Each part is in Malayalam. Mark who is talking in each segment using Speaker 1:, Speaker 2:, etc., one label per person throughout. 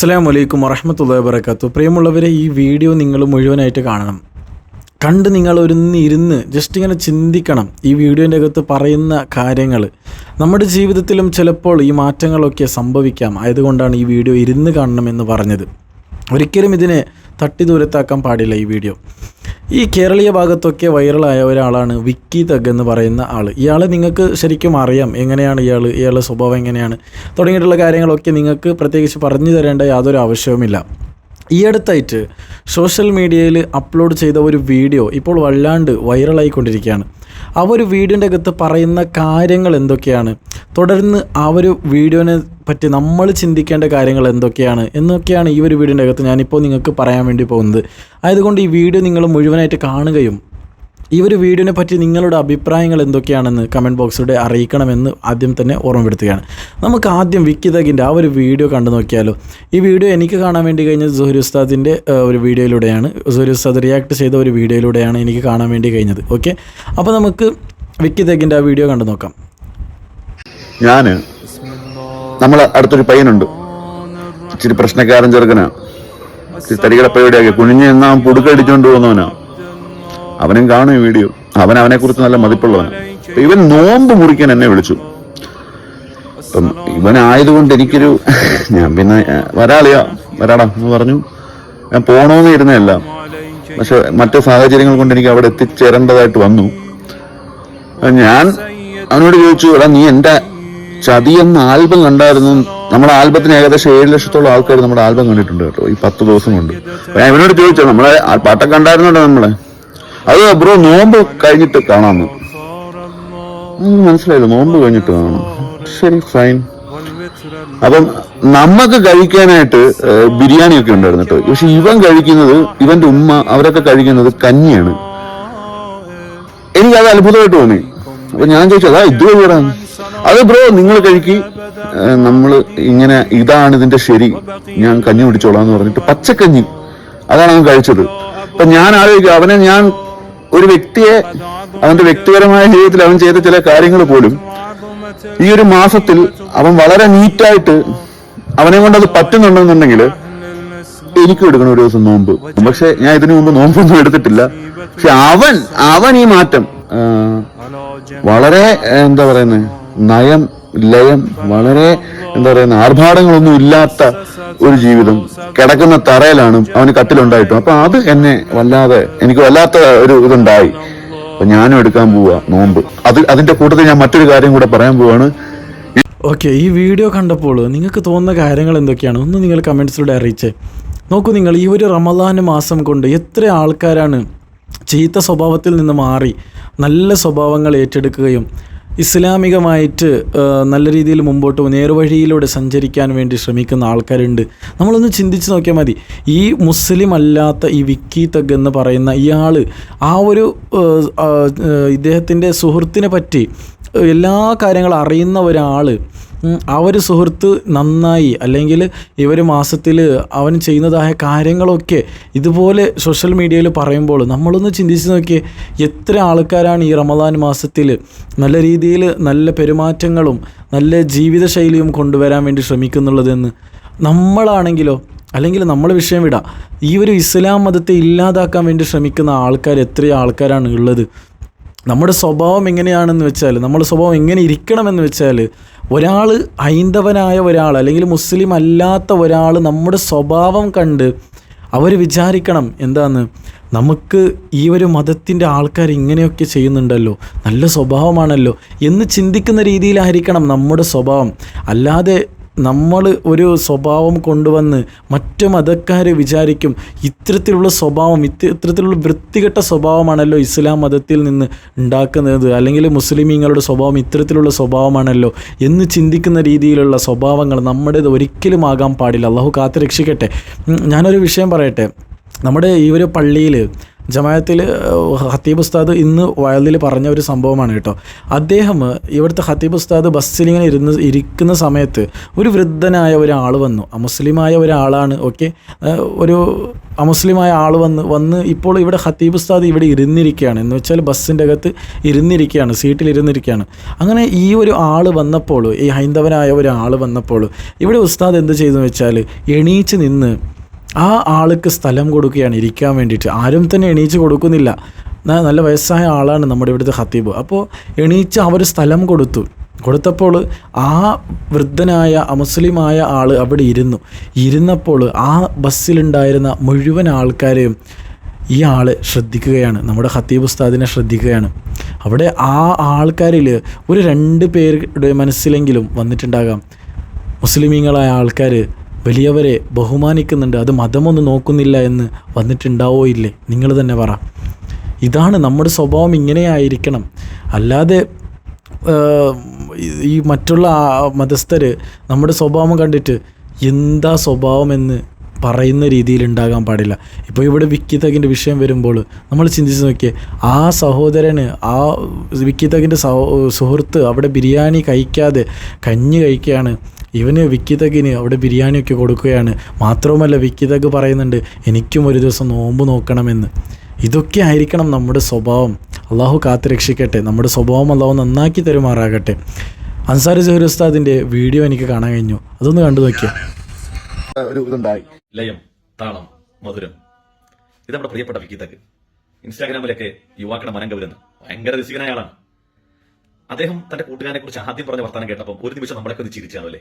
Speaker 1: അസ്സാം വലൈക്കും വറഹമത്തുള്ള വബർക്കാത്തു പ്രിയമുള്ളവരെ ഈ വീഡിയോ നിങ്ങൾ മുഴുവനായിട്ട് കാണണം. കണ്ട് നിങ്ങൾ ഒരുന്ന് ഇരുന്ന് ജസ്റ്റ് ഇങ്ങനെ ചിന്തിക്കണം ഈ വീഡിയോന്റെ അകത്ത് പറയുന്ന കാര്യങ്ങൾ നമ്മുടെ ജീവിതത്തിലും ചിലപ്പോൾ ഈ മാറ്റങ്ങളൊക്കെ സംഭവിക്കാം. ആയതുകൊണ്ടാണ് ഈ വീഡിയോ ഇരുന്ന് കാണണമെന്ന് പറഞ്ഞത്. ഒരിക്കലും ഇതിനെ തട്ടി ദൂരത്താക്കാൻ പാടില്ല ഈ വീഡിയോ. ഈ കേരളീയ ഭാഗത്തൊക്കെ വൈറലായ ഒരാളാണ് വിക്കി തഗ് എന്ന് പറയുന്ന ആൾ ഇയാളെ നിങ്ങൾക്ക് ശരിക്കും അറിയാം എങ്ങനെയാണ് ഇയാൾ ഇയാളുടെ സ്വഭാവം എങ്ങനെയാണ്. തുടങ്ങിയിട്ടുള്ള കാര്യങ്ങളൊക്കെ നിങ്ങൾക്ക് പ്രത്യേകിച്ച് പറഞ്ഞു തരേണ്ട യാതൊരു ആവശ്യവുമില്ല. ഈ അടുത്തായിട്ട് സോഷ്യൽ മീഡിയയിൽ അപ്ലോഡ് ചെയ്ത ഒരു വീഡിയോ ഇപ്പോൾ വല്ലാണ്ട് വൈറലായിക്കൊണ്ടിരിക്കുകയാണ്. ആ ഒരു വീഡിയോന്റെ അകത്ത് പറയുന്ന കാര്യങ്ങൾ എന്തൊക്കെയാണ്? തുടർന്ന് ആ ഒരു വീഡിയോനെ പറ്റി നമ്മൾ ചിന്തിക്കേണ്ട കാര്യങ്ങൾ എന്തൊക്കെയാണ്? എന്നൊക്കെയാണ് ഈ ഒരു വീഡിയോന്റെ അകത്ത് ഞാനിപ്പോൾ നിങ്ങൾക്ക് പറയാൻ വേണ്ടി പോകുന്നത്. ആയതുകൊണ്ട് ഈ വീഡിയോ നിങ്ങൾ മുഴുവനായിട്ട് കാണുകയും ഈ ഒരു വീഡിയോനെ പറ്റി നിങ്ങളുടെ അഭിപ്രായങ്ങൾ എന്തൊക്കെയാണെന്ന് കമന്റ് ബോക്സിലൂടെ അറിയിക്കണമെന്ന് ആദ്യം തന്നെ ഓർമ്മപ്പെടുത്തുകയാണ്. നമുക്ക് ആദ്യം വിക്കിതകിന്റെ ആ ഒരു വീഡിയോ കണ്ടു നോക്കിയാലോ. ഈ വീഡിയോ എനിക്ക് കാണാൻ വേണ്ടി കഴിഞ്ഞത് സുഹരി ഉസ്താദിന്റെ ഒരു വീഡിയോയിലൂടെയാണ്. സുഹരി ഉസ്താദ് റിയാക്ട് ചെയ്ത ഒരു വീഡിയോയിലൂടെയാണ് എനിക്ക് കാണാൻ വേണ്ടി കഴിഞ്ഞത്. ഓക്കെ അപ്പോൾ നമുക്ക് വിക്കിതകിന്റെ ആ വീഡിയോ കണ്ടു നോക്കാം.
Speaker 2: ഞാൻ നമ്മൾ അടുത്തൊരു പയ്യനുണ്ട്. ഇച്ചിരി പ്രശ്നക്കാരൻ ചെറുക്കനാ. ഇച്ചിരി തരികടപ്പയോടെയൊക്കെ കുനിഞ്ഞ് നിന്നാ പുടുക്കടിച്ചോണ്ട് പോകുന്നവനാ. അവനും കാണും ഈ വീഡിയോ. അവൻ അവനെ കുറിച്ച് നല്ല മതിപ്പുള്ളവനാ. ഇവൻ നോമ്പ് മുറിക്കാൻ എന്നെ വിളിച്ചു. അപ്പം ഇവനായതുകൊണ്ട് എനിക്കൊരു ഞാൻ പിന്നെ വരാളിയാ. വരാടാ എന്ന് പറഞ്ഞു. ഞാൻ പോണോന്ന് ഇരുന്നല്ല പക്ഷെ മറ്റു സാഹചര്യങ്ങൾ കൊണ്ട് എനിക്ക് അവിടെ എത്തിച്ചേരേണ്ടതായിട്ട് വന്നു. ഞാൻ അവനോട് ചോദിച്ചു എടാ നീ എന്റെ ചതി എന്ന ആൽബം കണ്ടായിരുന്നു. നമ്മുടെ ആൽബത്തിന് ഏകദേശം ഏഴ് ലക്ഷത്തോളം ആൾക്കാർ നമ്മുടെ ആൽബം കണ്ടിട്ടുണ്ട് കേട്ടോ. ഈ പത്ത് ദിവസം കൊണ്ട്. ഞാൻ ഇവനോട് ചോദിച്ചു നമ്മളെ പാട്ടൊക്കെ കണ്ടായിരുന്നോട്ടോ നമ്മളെ? അത് ബ്രോ നോമ്പ് കഴിഞ്ഞിട്ട് കാണാമെന്ന് ഉം, മനസ്സിലായില്ല നോമ്പ് കഴിഞ്ഞിട്ട് കാണാം. ശരി ഫൈൻ അപ്പം നമുക്ക് കഴിക്കാനായിട്ട് ബിരിയാണി ഒക്കെ ഉണ്ടായിരുന്നു കേട്ടോ. പക്ഷെ ഇവൻ കഴിക്കുന്നത് ഇവന്റെ ഉമ്മ അവരൊക്കെ കഴിക്കുന്നത് കഞ്ഞിയാണ്. എനിക്കത് അത് അത്ഭുതമായിട്ട് തോന്നി. അപ്പൊ ഞാൻ ചോദിച്ചു അതാ ഇത് കഴിയടാ അത് ബ്രോ നിങ്ങൾ കഴിക്കി. നമ്മൾ ഇങ്ങനെ ഇതാണ് ഇതിന്റെ ശരി. ഞാൻ കഞ്ഞി കുടിച്ചോളാം എന്ന് പറഞ്ഞിട്ട് പച്ചക്കഞ്ഞി അതാണ് അവൻ കഴിച്ചത്. അപ്പൊ ഞാൻ ആലോചിക്കും അവനെ ഞാൻ ഒരു വ്യക്തിയെ അവന്റെ വ്യക്തിപരമായ ജീവിതത്തിൽ അവൻ ചെയ്ത ചില കാര്യങ്ങൾ പോലും ഈ ഒരു മാസത്തിൽ അവൻ വളരെ നീറ്റായിട്ട് അവനെ കൊണ്ട് അത് പറ്റുന്നുണ്ടെന്നുണ്ടെങ്കിൽ എനിക്കും എടുക്കണം ഒരു ദിവസം നോമ്പ്. പക്ഷെ ഞാൻ ഇതിനു മുമ്പ് നോമ്പൊന്നും എടുത്തിട്ടില്ല. പക്ഷെ അവൻ അവൻ ഈ മാറ്റം വളരെ എന്താ പറയുന്നത് നയം ലയം വളരെ എന്താ പറയുന്ന ആർഭാടങ്ങളൊന്നും ഇല്ലാത്ത ഒരു ജീവിതം കിടക്കുന്ന തറയിലാണ് അവന് കട്ടിലുണ്ടായിട്ടും. അപ്പൊ അത് എന്നെ വല്ലാതെ എനിക്ക് വല്ലാത്ത ഒരു ഇതുണ്ടായി. അപ്പൊ ഞാനും എടുക്കാൻ പോവാ നോമ്പ്. അത് അതിന്റെ കൂട്ടത്തിൽ ഞാൻ മറ്റൊരു കാര്യം കൂടെ പറയാൻ പോവാണ്.
Speaker 1: ഓക്കെ ഈ വീഡിയോ കണ്ടപ്പോൾ നിങ്ങൾക്ക് തോന്നുന്ന കാര്യങ്ങൾ എന്തൊക്കെയാണ്? ഒന്ന് നിങ്ങൾ കമൻസിലൂടെ അറിയിച്ചേ. നോക്കൂ നിങ്ങൾ ഈ ഒരു റമദാൻ മാസം കൊണ്ട് എത്ര ആൾക്കാരാണ് ചീത്ത സ്വഭാവത്തിൽ നിന്ന് മാറി നല്ല സ്വഭാവങ്ങൾ ഏറ്റെടുക്കുകയും ഇസ്ലാമികമായിട്ട് നല്ല രീതിയിൽ മുമ്പോട്ട് നേർവഴിയിലൂടെ സഞ്ചരിക്കാൻ വേണ്ടി ശ്രമിക്കുന്ന ആൾക്കാരുണ്ട്. നമ്മളൊന്ന് ചിന്തിച്ച് നോക്കിയാൽ മതി. ഈ മുസ്ലിം അല്ലാത്ത ഈ വിക്കി തഗ് എന്ന് പറയുന്ന ഇയാൾ ആ ഒരു ഇദ്ദേഹത്തിന്റെ സുഹൃത്തിനെ പറ്റി എല്ലാ കാര്യങ്ങളും അറിയുന്ന ഒരാൾ ആ ഒരു സുഹൃത്ത് നന്നായി അല്ലെങ്കിൽ ഒരു മാസത്തിൽ അവൻ ചെയ്യുന്നതായ കാര്യങ്ങളൊക്കെ ഇതുപോലെ സോഷ്യൽ മീഡിയയിൽ പറയുമ്പോൾ നമ്മളൊന്ന് ചിന്തിച്ച് നോക്കിയേ എത്ര ആൾക്കാരാണ് ഈ റമദാൻ മാസത്തിൽ നല്ല രീതിയിൽ നല്ല പെരുമാറ്റങ്ങളും നല്ല ജീവിതശൈലിയും കൊണ്ടുവരാൻ വേണ്ടി ശ്രമിക്കുന്നുള്ളതെന്ന് നമ്മളാണെങ്കിലോ അല്ലെങ്കിൽ നമ്മൾ വിഷയം വിടാം. ഈ ഒരു ഇസ്ലാം മതത്തെ ഇല്ലാതാക്കാൻ വേണ്ടി ശ്രമിക്കുന്ന ആൾക്കാർ എത്ര ആൾക്കാരാണ് ഉള്ളത്. നമ്മുടെ സ്വഭാവം എങ്ങനെയാണെന്ന് വെച്ചാൽ നമ്മുടെ സ്വഭാവം എങ്ങനെ ഇരിക്കണമെന്ന് വെച്ചാൽ ഒരാൾ ഹൈന്ദവനായ ഒരാൾ അല്ലെങ്കിൽ മുസ്ലിം അല്ലാത്ത ഒരാൾ നമ്മുടെ സ്വഭാവം കണ്ട് അവർ വിചാരിക്കണം എന്താന്ന്. നമുക്ക് ഈ ഒരു മതത്തിന്റെ ആൾക്കാർ ഇങ്ങനെയൊക്കെ ചെയ്യുന്നുണ്ടല്ലോ നല്ല സ്വഭാവമാണല്ലോ എന്ന് ചിന്തിക്കുന്ന രീതിയിലായിരിക്കണം നമ്മുടെ സ്വഭാവം. അല്ലാതെ നമ്മൾ ഒരു സ്വഭാവം കൊണ്ടുവന്ന് മറ്റു മതക്കാർ വിചാരിക്കും ഇത്തരത്തിലുള്ള സ്വഭാവം ഇത്ത ഇത്തരത്തിലുള്ള വൃത്തികെട്ട സ്വഭാവമാണല്ലോ ഇസ്ലാം മതത്തിൽ നിന്ന് ഉണ്ടാക്കുന്നത്. അല്ലെങ്കിൽ മുസ്ലിമീങ്ങളുടെ സ്വഭാവം ഇത്തരത്തിലുള്ള സ്വഭാവമാണല്ലോ എന്ന് ചിന്തിക്കുന്ന രീതിയിലുള്ള സ്വഭാവങ്ങൾ നമ്മുടേത് ഒരിക്കലും ആകാൻ പാടില്ല. അള്ളാഹു കാത്തു രക്ഷിക്കട്ടെ ഞാനൊരു വിഷയം പറയട്ടെ. നമ്മുടെ ഈ ഒരു പള്ളിയിൽ ജമായത്തിൽ ഹത്തീബ് ഉസ്താദ് ഇന്ന് വയലിൽ പറഞ്ഞ ഒരു സംഭവമാണ് കേട്ടോ. അദ്ദേഹം ഇവിടുത്തെ ഹത്തീബ് ഉസ്താദ് ബസ്സിലിങ്ങനെ ഇരുന്ന് ഇരിക്കുന്ന സമയത്ത് ഒരു വൃദ്ധനായ ഒരാൾ വന്നു. അമുസ്ലിമായ ഒരാളാണ് ഓക്കെ? ഒരു അമുസ്ലിമായ ആൾ വന്ന് വന്ന് ഇപ്പോൾ ഇവിടെ ഹത്തീബ് ഉസ്താദ് ഇവിടെ ഇരുന്നിരിക്കുകയാണ്. എന്ന് വെച്ചാൽ ബസ്സിന്റെ അകത്ത് ഇരുന്നിരിക്കുകയാണ് സീറ്റിൽ ഇരുന്നിരിക്കുകയാണ്. അങ്ങനെ ഈ ഒരു ആൾ വന്നപ്പോൾ ഈ ഹൈന്ദവനായ ഒരാൾ വന്നപ്പോൾ ഇവിടെ ഉസ്താദ് എന്ത് ചെയ്തു വെച്ചാൽ എണീച്ച് നിന്ന് ആ ആൾക്ക് സ്ഥലം കൊടുക്കുകയാണ് ഇരിക്കാൻ വേണ്ടിയിട്ട്. ആരും തന്നെ എണീച്ച് കൊടുക്കുന്നില്ല. നല്ല വയസ്സായ ആളാണ് നമ്മുടെ ഇവിടുത്തെ ഹത്തീബ് അപ്പോൾ എണീച്ച് അവർ സ്ഥലം കൊടുത്തു. കൊടുത്തപ്പോൾ ആ വൃദ്ധനായ അമുസ്ലിമായ ആൾ അവിടെ ഇരുന്നു. ഇരുന്നപ്പോൾ ആ ബസ്സിലുണ്ടായിരുന്ന മുഴുവൻ ആൾക്കാരെയും ഈ ആൾ ശ്രദ്ധിക്കുകയാണ്. നമ്മുടെ ഹത്തീബ് ഉസ്താദിനെ ശ്രദ്ധിക്കുകയാണ്. അവിടെ ആ ആൾക്കാരിൽ ഒരു രണ്ട് പേരുടെ മനസ്സിലെങ്കിലും വന്നിട്ടുണ്ടാകാം. മുസ്ലിമീങ്ങളായ ആൾക്കാർ വലിയവരെ ബഹുമാനിക്കുന്നുണ്ട്. അത് മതമൊന്നും നോക്കുന്നില്ല എന്ന് വന്നിട്ടുണ്ടാവോ ഇല്ലേ? നിങ്ങൾ തന്നെ പറ. ഇതാണ് നമ്മുടെ സ്വഭാവം ഇങ്ങനെയായിരിക്കണം. അല്ലാതെ ഈ മറ്റുള്ള മതസ്ഥർ നമ്മുടെ സ്വഭാവം കണ്ടിട്ട് എന്താ സ്വഭാവം എന്ന് പറയുന്ന രീതിയിൽ ഉണ്ടാകാൻ പാടില്ല. ഇപ്പോൾ ഇവിടെ വിക്കിത്തകിന്റെ വിഷയം വരുമ്പോൾ നമ്മൾ ചിന്തിച്ച് നോക്കിയേ ആ സഹോദരന് ആ വിക്കിത്തകിന്റെ സഹോ സുഹൃത്ത് അവിടെ ബിരിയാണി കഴിക്കാതെ കഞ്ഞി കഴിക്കുകയാണ്. ഇവന് വിക്കിതകിന് അവിടെ ബിരിയാണിയൊക്കെ കൊടുക്കുകയാണ്. മാത്രവുമല്ല വിക്കിതക് പറയുന്നുണ്ട് എനിക്കും ഒരു ദിവസം നോമ്പ് നോക്കണമെന്ന്. ഇതൊക്കെ ആയിരിക്കണം നമ്മുടെ സ്വഭാവം. അള്ളാഹു കാത്തുരക്ഷിക്കട്ടെ നമ്മുടെ സ്വഭാവം അള്ളാഹു നന്നാക്കി തരുമാറാകട്ടെ. അൻസാർ ജഹീർ ഉസ്താദിന്റെ വീഡിയോ എനിക്ക് കാണാൻ കഴിഞ്ഞു. അതൊന്ന് കണ്ടു നോക്കിയോ?
Speaker 2: ഒരു ഇതുണ്ടായി.
Speaker 3: ലയം താളം മധുരം. ഇത് നമ്മുടെ പ്രിയപ്പെട്ട വിക്കിതക്. ഇൻസ്റ്റാഗ്രാമിലൊക്കെ യുവാക്കളുടെ മനം കവിരുന്ന്. ഭയങ്കര രസികനായ ആളാണ്. അദ്ദേഹം തന്റെ കൂട്ടുകാരനെ കുറിച്ച് ആദ്യം പറഞ്ഞ വർത്തമാനം കേട്ടപ്പോൾ ഒരു നിമിഷം നമ്മളൊക്കെ ഒന്ന് ചിരിച്ചാണല്ലേ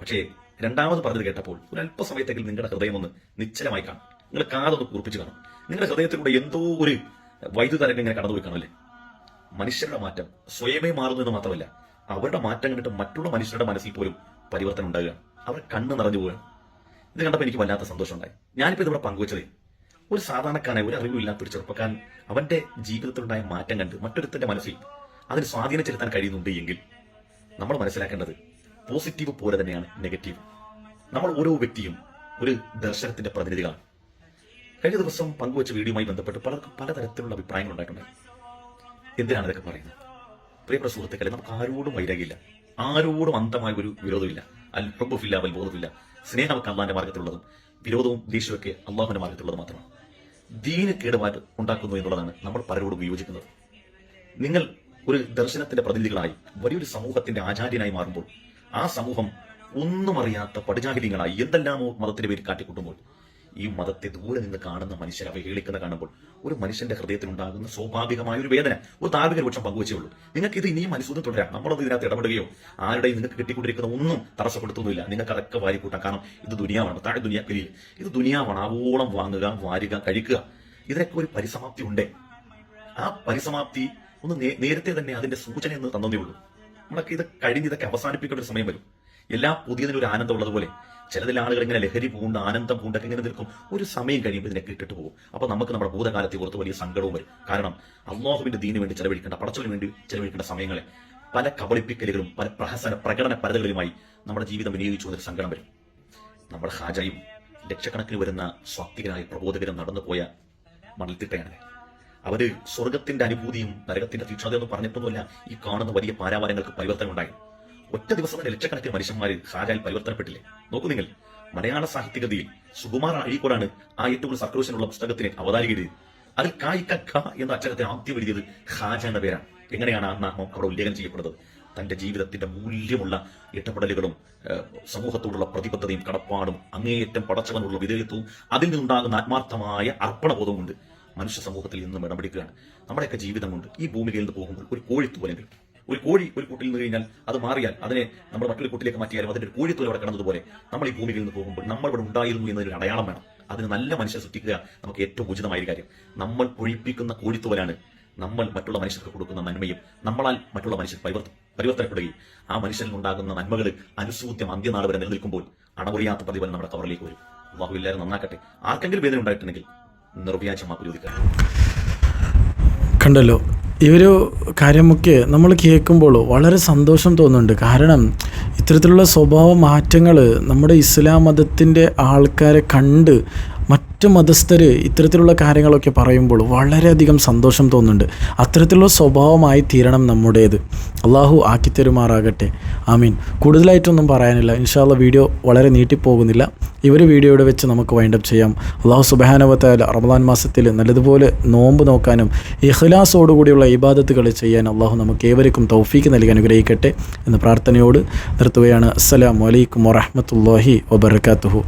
Speaker 3: പക്ഷേ രണ്ടാമത് പറഞ്ഞത് കേട്ടപ്പോൾ ഒരു അല്പസമയത്തെങ്കിലും നിങ്ങളുടെ ഹൃദയം ഒന്ന് നിശ്ചലമായി കാണും. നിങ്ങൾ കാതൊന്ന് കുറിപ്പിച്ചു കാണും. നിങ്ങളുടെ ഹൃദയത്തിലൂടെ എന്തോ ഒരു വൈദ്യുത തരംഗം ഇങ്ങനെ കടന്നുപോയി കാണുമല്ലേ മനുഷ്യരുടെ മാറ്റം സ്വയമേ മാറുന്നു എന്ന് മാത്രമല്ല അവരുടെ മാറ്റം കണ്ടിട്ട് മറ്റുള്ള മനുഷ്യരുടെ മനസ്സിൽ പോലും പരിവർത്തനം ഉണ്ടാകുക. അവർ കണ്ണ് നിറഞ്ഞു പോവുകയാണ് ഇത് കണ്ടപ്പോൾ എനിക്ക് വല്ലാത്ത സന്തോഷമുണ്ടായി. ഞാനിപ്പോൾ ഇതിവിടെ പങ്കുവച്ചത് ഒരു സാധാരണക്കാരനെ ഒരു അറിവില്ലാത്ത ഒരു ചെറുപ്പക്കാരൻ അവന്റെ ജീവിതത്തിലുണ്ടായ മാറ്റം കണ്ട് മറ്റൊരുത്തന്റെ മനസ്സിൽ അതിന് സ്വാധീനം ചെലുത്താൻ കഴിയുന്നുണ്ട് എങ്കിൽ നമ്മൾ മനസ്സിലാക്കേണ്ടത് പോസിറ്റീവ് പോലെ തന്നെയാണ് നെഗറ്റീവ്. നമ്മൾ ഓരോ വ്യക്തിയും ഒരു ദർശനത്തിന്റെ പ്രതിനിധികളാണ്. കഴിഞ്ഞ ദിവസം പങ്കുവച്ച വീഡിയോയുമായി ബന്ധപ്പെട്ട് പലർക്കും പലതരത്തിലുള്ള അഭിപ്രായങ്ങൾ ഉണ്ടായിട്ടുണ്ട്. എന്തിനാണ് ഇതൊക്കെ പറയുന്നത്? പ്രിയപ്പെട്ട സുഹൃത്തുക്കളെ നമുക്ക് ആരോടും വൈരാഗ്യമില്ല. ആരോടും അന്തമായ ഒരു വിരോധമില്ല. അൽ ഹുബുഫില്ല വൽ ബോധമില്ല. സ്നേഹം നമുക്ക് അള്ളാന്റെ മാർഗത്തിലുള്ളതും വിരോധവും ദേഷ്യമൊക്കെ അള്ളാഹുവിന്റെ മാർഗത്തിലുള്ളത് മാത്രമാണ്. ദീന കേടുപാട് ഉണ്ടാക്കുന്നു എന്നുള്ളതാണ് നമ്മൾ പലരോടും വിയോജിക്കുന്നത്. നിങ്ങൾ ഒരു ദർശനത്തിന്റെ പ്രതിനിധികളായി വലിയൊരു സമൂഹത്തിന്റെ ആചാര്യനായി മാറുമ്പോൾ ആ സമൂഹം ഒന്നും അറിയാത്ത പടുജാഹിര്യങ്ങളായി എന്തെല്ലാമോ മതത്തിന്റെ പേര് കാട്ടിക്കൂട്ടുമ്പോൾ ഈ മതത്തെ ദൂരെ നിന്ന് കാണുന്ന മനുഷ്യരെ അവഹേളിക്കുന്ന കാണുമ്പോൾ ഒരു മനുഷ്യന്റെ ഹൃദയത്തിനുണ്ടാകുന്ന സ്വാഭാവികമായ ഒരു വേദന ഒരു താർവിക പക്ഷം പങ്കുവച്ചേ ഉള്ളൂ. നിങ്ങൾക്ക് ഇത് ഇനിയും മനസ്സൂദം തുടരാം. നമ്മളൊന്നും ഇതിനകത്ത് ഇടപെടുകയോ ആരുടെയും നിങ്ങൾക്ക് കിട്ടിക്കൊണ്ടിരിക്കുന്ന ഒന്നും തടസ്സപ്പെടുത്തുന്നില്ല നിങ്ങൾക്ക് അതൊക്കെ വാരി കൂട്ടാം കാരണം ഇത് ദുനിയാവാണ്. താഴെ ദുനിയാ പിരിയിൽ ഇത് ദുനിയാവാണ്. ആവോളം വാങ്ങുക വാരുക കഴിക്കുക. ഇതിനൊക്കെ ഒരു പരിസമാപ്തി ഉണ്ട്? ആ പരിസമാപ്തി ഒന്ന് നേരത്തെ തന്നെ അതിന്റെ സൂചന എന്ന് തന്നതേ ഉള്ളൂ. നമ്മളൊക്കെ ഇത് കഴിഞ്ഞ് ഇതൊക്കെ അവസാനിപ്പിക്കേണ്ട ഒരു സമയം വരും. എല്ലാ പുതിയതിനൊരു ആനന്ദം ഉള്ളതുപോലെ ചിലതിൽ ആളുകൾ ഇങ്ങനെ ലഹരി പൂണ്ട് ആനന്ദം പൂണ്ടൊക്കെ ഇങ്ങനെ നിൽക്കും. ഒരു സമയം കഴിയുമ്പോൾ ഇതിനെ ഇട്ടിട്ട് പോകും. അപ്പൊ നമുക്ക് നമ്മുടെ ഭൂതകാലത്തെ ഓർത്ത് വലിയ സങ്കടവും വരും. കാരണം അള്ളാഹുവിന്റെ ദീന് വേണ്ടി ചെലവഴിക്കേണ്ട പടച്ചവന് വേണ്ടി ചെലവഴിക്കേണ്ട സമയങ്ങളെ പല കബളിപ്പിക്കലുകളും പല പ്രഹസന പ്രകടന പരതകളുമായി നമ്മുടെ ജീവിതം വിനിയോഗിച്ചു എന്നൊരു സങ്കടം വരും. നമ്മുടെ ഹാജയും ലക്ഷക്കണക്കിന് വരുന്ന സ്വാത്വികരായ പ്രബോധകരും നടന്നുപോയ മണൽത്തിട്ടയാണ് അവർ സ്വർഗത്തിന്റെ അനുഭൂതിയും നരകത്തിന്റെ തീക്ഷ്ണതയൊന്നും പറഞ്ഞിട്ടൊന്നുമില്ല. ഈ കാണുന്ന വലിയ പാരാവാരങ്ങൾക്ക് പരിവർത്തനം ഉണ്ടായി ഒറ്റ ദിവസം തന്നെ ലക്ഷക്കണക്കിന് മനുഷ്യന്മാര് ഹാജായിൽ പരിവർത്തനപ്പെട്ടില്ലേ? നോക്കൂ നിങ്ങൾ. മലയാള സാഹിത്യഗതിയിൽ സുകുമാർ അഴീക്കോടാണ് ആ ഏറ്റവും കൂടുതൽ സർക്കുലേഷനുള്ള പുസ്തകത്തിന് അവതാരികയത് അതിൽ കായിക്ക ഖ എന്ന അക്ഷരത്തെ ആദ്യം എഴുതിയത് ഖാജ എന്ന പേരാണ്. എങ്ങനെയാണ് ആ നാമം അവിടെ ഉല്ലേഖനം ചെയ്യപ്പെടുന്നത്? തന്റെ ജീവിതത്തിന്റെ മൂല്യമുള്ള ഇടപെടലുകളും സമൂഹത്തോടുള്ള പ്രതിബദ്ധതയും കടപ്പാടും അങ്ങേയറ്റം പടച്ചവനുള്ള വിധേയത്വവും അതിൽ നിന്നുണ്ടാകുന്ന ആത്മാർത്ഥമായ അർപ്പണബോധവും കൊണ്ട് മനുഷ്യ സമൂഹത്തിൽ നിന്നും ഇടപെടുകയാണ് നമ്മുടെയൊക്കെ ജീവിതം കൊണ്ട് ഈ ഭൂമിയിൽ നിന്ന് പോകുമ്പോൾ ഒരു കോഴിത്തുപോലെങ്കിലും ഒരു കോഴി ഒരു കൂട്ടിൽ നിന്ന് കഴിഞ്ഞാൽ അത് മാറിയാൽ അതിനെ നമ്മൾ മറ്റൊരു കൂട്ടിലേക്ക് മാറ്റിയാലും അതിന്റെ ഒരു കോഴിത്തുല അവിടെ കിടന്നതുപോലെ നമ്മൾ ഈ ഭൂമിയിൽ നിന്ന് പോകുമ്പോൾ നമ്മൾ ഇവിടെ ഉണ്ടായിരുന്നു എന്നൊരു അടയാളം വേണം. അതിന് നല്ല മനുഷ്യർ സൃഷ്ടിക്കുക നമുക്ക് ഏറ്റവും ഉചിതമായ ഒരു കാര്യം. നമ്മൾ ഒഴിപ്പിക്കുന്ന കോഴിത്തുവലാണ് നമ്മൾ മറ്റുള്ള മനുഷ്യർക്ക് കൊടുക്കുന്ന നന്മയും. നമ്മളാൽ മറ്റുള്ള മനുഷ്യർ പരിവർത്ത പരിവർത്തനപ്പെടുകയും ആ മനുഷ്യനിൽ ഉണ്ടാകുന്ന നന്മകൾ അനുസൂത്യം അന്ത്യനാൾ വരെ നിലനിൽക്കുമ്പോൾ അണമുറിയാത്ത പ്രതിഫലം നമ്മുടെ കവറിലേക്ക് വരും. അള്ളാഹു എല്ലാവരും നന്നാക്കട്ടെ. ആർക്കെങ്കിലും വേദന ഉണ്ടായിട്ടുണ്ടെങ്കിൽ നിർവ്യാജം അപരോധിക്കാൻ
Speaker 1: കണ്ടല്ലോ ഒരു കാര്യമൊക്കെ നമ്മൾ കേൾക്കുമ്പോൾ വളരെ സന്തോഷം തോന്നുന്നുണ്ട്. കാരണം ഇത്തരത്തിലുള്ള സ്വഭാവ മാറ്റങ്ങൾ നമ്മുടെ ഇസ്ലാം മതത്തിന്റെ ആൾക്കാരെ കണ്ട് മറ്റ് മതസ്ഥർ ഇത്തരത്തിലുള്ള കാര്യങ്ങളൊക്കെ പറയുമ്പോൾ വളരെയധികം സന്തോഷം തോന്നുന്നുണ്ട്. അത്തരത്തിലുള്ള സ്വഭാവമായി തീരണം നമ്മുടേത്. അള്ളാഹു ആക്കി തരുമാറാകട്ടെ. ആമീൻ. കൂടുതലായിട്ടൊന്നും പറയാനില്ല. ഇൻഷാല്ല വീഡിയോ വളരെ നീട്ടിപ്പോകുന്നില്ല. ഒരു വീഡിയോയുടെ വെച്ച് നമുക്ക് വൈൻഡപ്പ് ചെയ്യാം. അള്ളാഹു സുബാനവത്തായ റമദാൻ മാസത്തിൽ നല്ലതുപോലെ നോമ്പ് നോക്കാനും ഇഖ്ലാസോടുകൂടിയുള്ള ഇബാദത്തുകൾ ചെയ്യാൻ അള്ളാഹു നമുക്ക് ഏവർക്കും തൗഫീക്ക് നൽകി അനുഗ്രഹിക്കട്ടെ എന്ന പ്രാർത്ഥനയോട് നിർത്തുകയാണ്. അസ്സലാമു അലൈക്കും വറഹമത്തല്ലാഹി വബർക്കാത്തുഹു